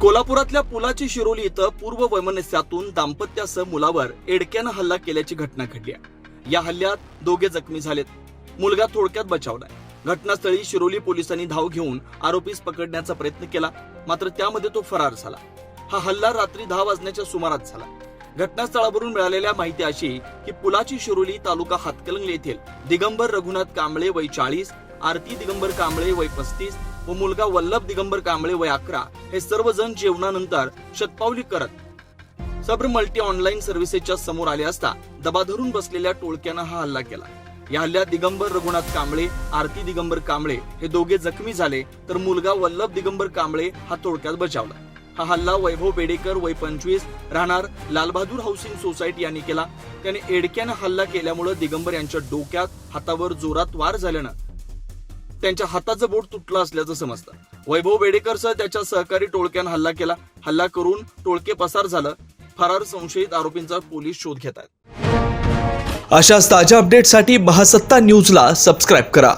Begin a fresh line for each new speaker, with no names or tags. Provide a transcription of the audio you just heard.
कोल्हापुरातल्या पुलाची शिरोली इथं पूर्व वैमनस्यातून दाम्पत्यासह मुलावर एडक्यानं हल्ला केल्याची घटना घडली आहे. या हल्ल्यात दोघे जखमी झालेत. मुलगा थोडक्यात बचावलाय घटनास्थळी शिरोली पोलिसांनी धाव घेऊन आरोपीस पकडण्याचा प्रयत्न केला मात्र त्यामध्ये तो फरार झाला. हा हल्ला रात्री दहा वाजण्याच्या सुमारास झाला. घटनास्थळावरून मिळालेल्या माहिती अशी की पुलाची शिरोली तालुका हातकलंगले येथील दिगंबर रघुनाथ कांबळे वय चाळीस आरती दिगंबर कांबळे वय पस्तीस व मुलगा वल्लभ दिगंबर कांबळे वय अकरा हे सर्वजण जेवणानंतर शतपावली करत सब्र मल्टी ऑनलाईन सर्व्हिसेसच्या समोर आले असता दबा धरून बसलेल्या टोळक्यानं हा हल्ला केला. या हल्ल्यात दिगंबर रघुनाथ कांबळे आरती दिगंबर कांबळे हे दोघे जखमी झाले तर मुलगा वल्लभ दिगंबर कांबळे हा तोडक्यात बचावला. हा हल्ला वैभव बेडेकर वय पंचवीस राहणार लालबहादूर हाऊसिंग सोसायटी यांनी केला. त्याने एडक्यानं हल्ला केल्यामुळे दिगंबर यांच्या डोक्यात हातावर जोरात वार झाल्यानं त्यांच्या हाताचं बोट तुटलं असल्याचं समजतं. वैभव बेडेकरसह त्याच्या सहकारी टोळक्यानं हल्ला केला. हल्ला करून टोळके पसार झालं. फरार संशयित आरोपींचा पोलीस शोध घेत आहेत
अशाच ताज्या अपडेटसाठी महासत्ता न्यूजला सबस्क्राईब करा.